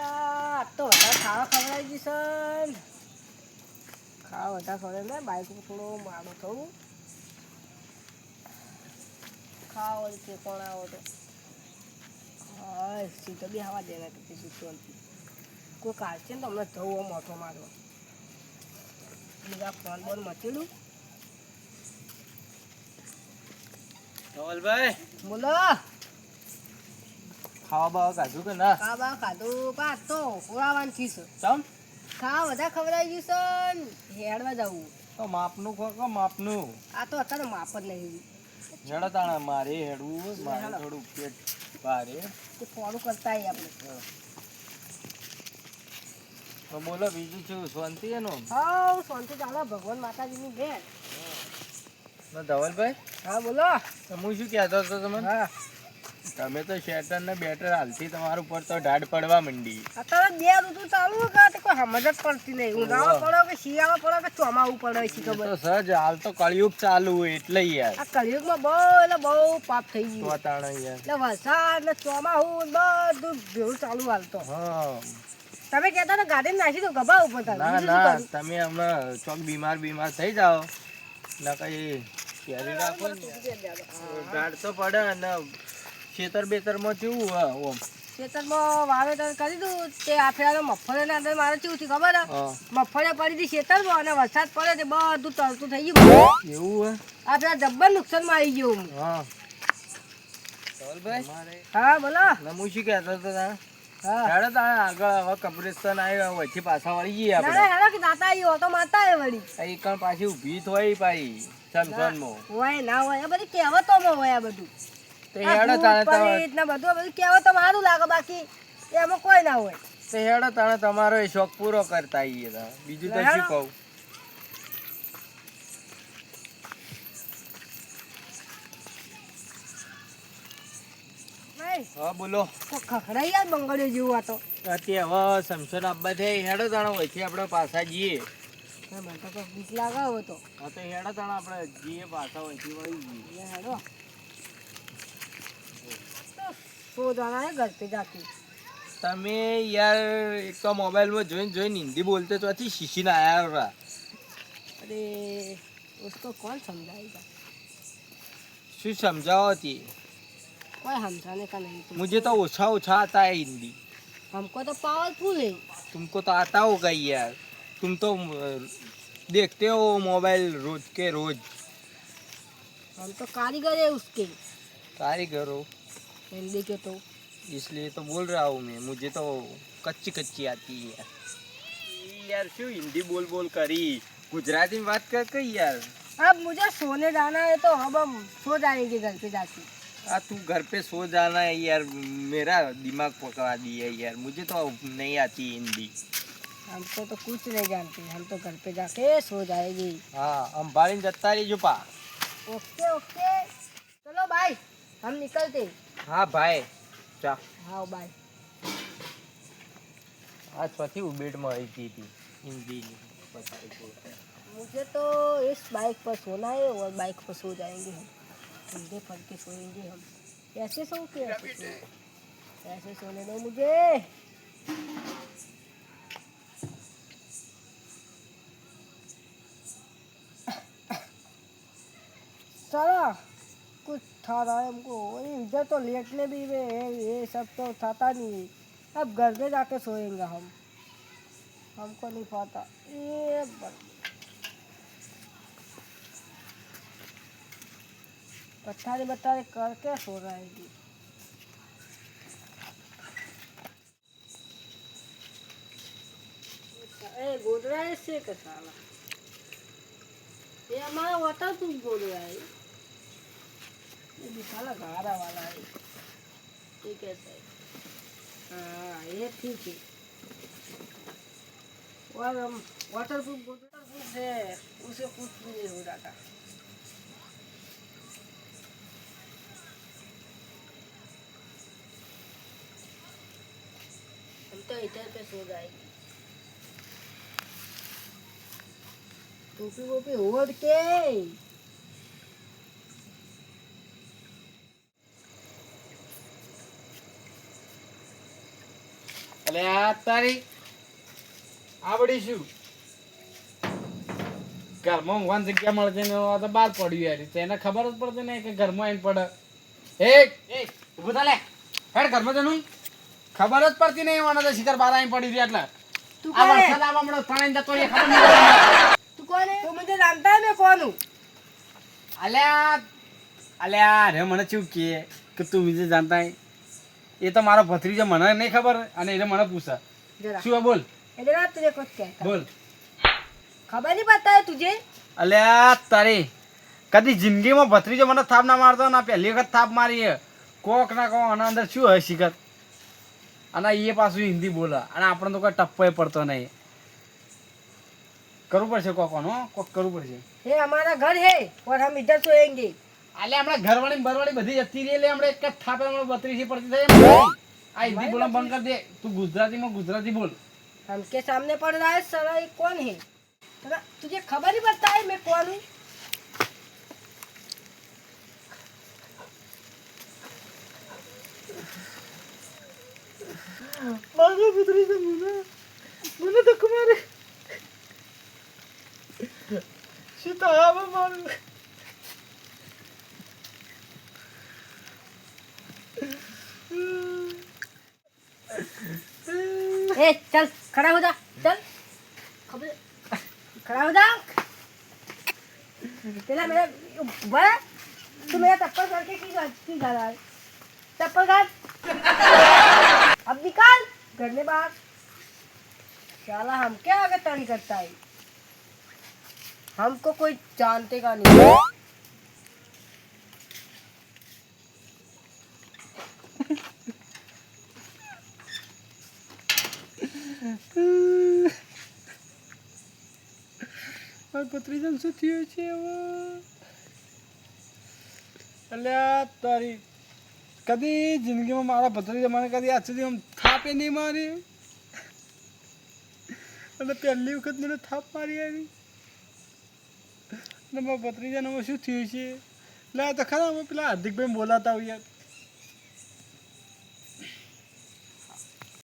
આ તો વધારે ખાવા ખવડાવી ખાવા વધારે ખવડાવી ને બાઈક ઉપર થોડો મારો થવું. ખાવા કે કોણ આવો તો હા સીધો બી હવા દેના તો પછી કોઈ છે ને તો હમણાં મોટો મારો બીજા ફોન બોન મચેલું. ધવલભાઈ? બોલો. ખાવા બાવા કાઢું કે ના? ખાવા ખાધું. પાક તો પુરાવાન છે. ચમ? ખાવા બધા ખવડાવી ગયું છે હેડવા જવું. તો માપનું ખો કે માપનું. આ તો અત્યારે માપ જ નહીં હેડો તાણા મારે હેડવું મારે થોડું પેટ ભારે. તો ફોન કરતા આપણે. તો બોલો બીજું શું? શાંતિ એનું? હા શાંતિ. ચાલો ભગવાન માતાજીની બેન ના ધવલભાઈ? હા બોલો. હું શું કહેતો હતો તમને? હા. તમે તો શેટર ને બેટર હાલતી તમારું ઉપર તો ઢાઢ પડવા માંડી. અત્યારે બે ઋતુ ચાલુ કે કોઈ સમજ જ પડતી નહીં. ઉનાળો પડો કે શિયાળો પડો કે ચોમાવું પડે છે ખબર તો સહજ હાલ તો કળિયુગ ચાલુ હોય એટલે યાર. આ કળિયુગમાં બહુ એટલે બહુ પાપ થઈ ગયું. તાણે યાર. એટલે વરસાદ ને ચોમાવું બધું ભેળું ચાલુ હાલતો હા. તમે કહેતા તો ગાડી નાખી દો ગભા ઉપર. ના ના તમે હમણાં ચોક બીમાર બીમાર થઈ જાઓ. ના કઈ કેરી રાખો ને ગાડ તો પડે અને ખેતર બેતરમાં કેવું હા ઓમ ખેતરમાં વાવેતર કરી દઉં તે આફેલા મગફળીના અંદર મારે કેવું થયું ખબર? હે? હા મગફળી પડી હતી ખેતરમાં અને વરસાદ પડે તે બધું તરતું થઈ ગયું એવું આ પેલા જબ્બર નુકસાનમાં આવી ગયું. હા. હા બોલો. હું શું કહેતો હતો? હા. હેડો તાણે આગળ હવે કબ્રિસ્તાન આવ્યો વચ્ચે પાછા વળી ના આપણે. ના હેડો કે દાતા આવે વળી. કણ પાછી ઊભી થઈ પાઈ હોય ના હોય આ બધી કહેવતોમાં હોય આ બધું. તો હેડો તાણે તમે પ્રેત બધું આ બધું કહેવતો લાગે બાકી. એમાં કોઈ ના હોય. તો હેડો તાણે તમારો એ શોખ પૂરો કરતા આવીએ તાણે. બીજું તો શું કહું? હા બોલો. ખખડાઈ યાર બંગડીઓ જેવું આ તો. અત્યારે હવે સમસન આપવા થઈ હેડો તાણે વચ્ચે આપણે પાછા જઈએ. મને તો બીક લાગે હવે તો. હા તો હેડો તાણે આપણે જઈએ પાછા વળી જઈએ. ये हेलो सो जाना है घर पे जाके તમે યાર એક તો મોબાઈલમાં જોઈને જોઈને હિન્દી બોલતે તો હતી શીશીને આયા રા अरे उसको कौन समझाएगा શું સમજાવો હતી कोई समझाने का नहीं तुम मुझे तो ओछा ओछा आता है हिंदी हमको तो पावरफुल है तुमको तो आता होगा ही यार तुम तो अ, देखते हो मोबाइल रोज के रोज हम तो कारीगर है उसके कारीगर हो हिंदी के तो। इसलिए तो बोल रहा हूँ मैं मुझे तो कच्ची कच्ची आती है। यार यार क्यों हिंदी बोल बोल करी गुजराती में बात कर कही यार? अब मुझे सोने जाना है तो अब हम सो जाएँगे घर पे जाके। आ तू घर पे सो जाना है यार मेरा दिमाग पकड़ा दिया यार मुझे तो नहीं आती हिंदी। हमको तो कुछ नहीं जानते हम तो घर पे जाके सो जाएगी। हाँ हम बारी जत्ता रही जो पा ओके ओके। चलो बाय हम निकलते हाँ भाई चा हाँ बाय आज પછી ઉબેટમાં આવી હતી હતી હિન્દી बताई को मुझे तो इस बाइक पर सोना है और बाइक पर सो जाएंगे हम ठंडे पड़ के सोएंगे हम ऐसे सो के ऐसे सो ऐसे सोने दो मुझे था रहा है हमको इधर तो लेटने भी वे ये सब तो था नहीं अब घर पे जाके सोएँगे हम। हमको नहीं पता। ये ब- पत्थारे बत्तारे करके सो रहेगी ए, बोल रहा है इससे का साला ये हमारा वाटर प्रूफ बोल रहा है। भी है। ये ठीक है। और वाटर प्रूफ वाटर प्रूफ है उसे कुछ नहीं हो जाता। हम तो इधर पे सो जाएँगे। टोपी वोपी ओढ़ के। અલે આ તારી આવડી શું? ઘરમાં ઊંઘવાની જગ્યા મળશે ને આ તો બહાર પડ્યું યાર. તો એને ખબર જ પડતી નહીં કે ઘરમાં આવીને પડે. એ એ ઊભું થા લે. હેડ ઘરમાં જનું. ખબર જ પડતી નહીં મને તો શિખર બહાર આવીને પડી રહ્યા એટલે. તું આ વરસાદ આવવા મળ્યો ત્રણેય જતો એ ખબર નહીં. તું કોને? તું મને જાણતા ને કોનું? અલ્યા અલ્યા રે મને શું કે? તું બીજે જાણતા? એ તો મારો ભત્રીજો મને નહીં ખબર અને એને મને પૂછા શું બોલ. બોલ. ખબર નહીં પડતા તુજે? અલ્યા તારી કદી જિંદગીમાં ભત્રીજો મને થાપ ના મારતો ના પહેલી વખત થાપ મારી કોક ના કોક આના અંદર શું હોય શિખર? અને એ પાછું હિન્દી બોલે. અને આપણને તો કોઈ ટપ્પો પડતો નહીં. કરવું પડશે કોક કોનું કોક કરવું પડશે. હે અમારા ઘર હે. ઓર હમ ઇધર સોએંગે આલે આપણે ઘરવાળી ને બરવાળી બધી જતી રહી એટલે આપણે એક જ થાપે હમણાં બત્રીસી પડતી થાય એમ નહીં. આ હિન્દી બોલવાનું બંધ કરી દે તું ગુજરાતીમાં ગુજરાતી બોલ हमके सामने पड़ रहा है साला ये कौन है तोरा तुझे खबर ही पता है मैं कौन हूँ મારો ભત્રીજો મને મને તો કુમારે શું તો હવે મારું ए, चल, खड़ा हो जा, चल। खड़ा हो जा। तेरा मेरा बड़ा, तू मेरा चप्पल करके की जा की जा रहा है? चप्पल काट। अब निकाल, घर में बाहर। साला हम क्या आगे तंग करता है। हमको कोई जानते का नहीं। મારા ભત્રીજાને શું થયું છે એટલે અલ્યા તારી કદી જિંદગીમાં મારા ભત્રીજા મને કદી આજ સુધી આમ થાપે નહીં મારી. અને પહેલી વખત મને થાપ મારી આવી. અને મારા ભત્રીજાને શું થયું છે એટલે આ તો ખરા, અમે પેલા હાર્દિકભાઈ બોલાતા હોય યાર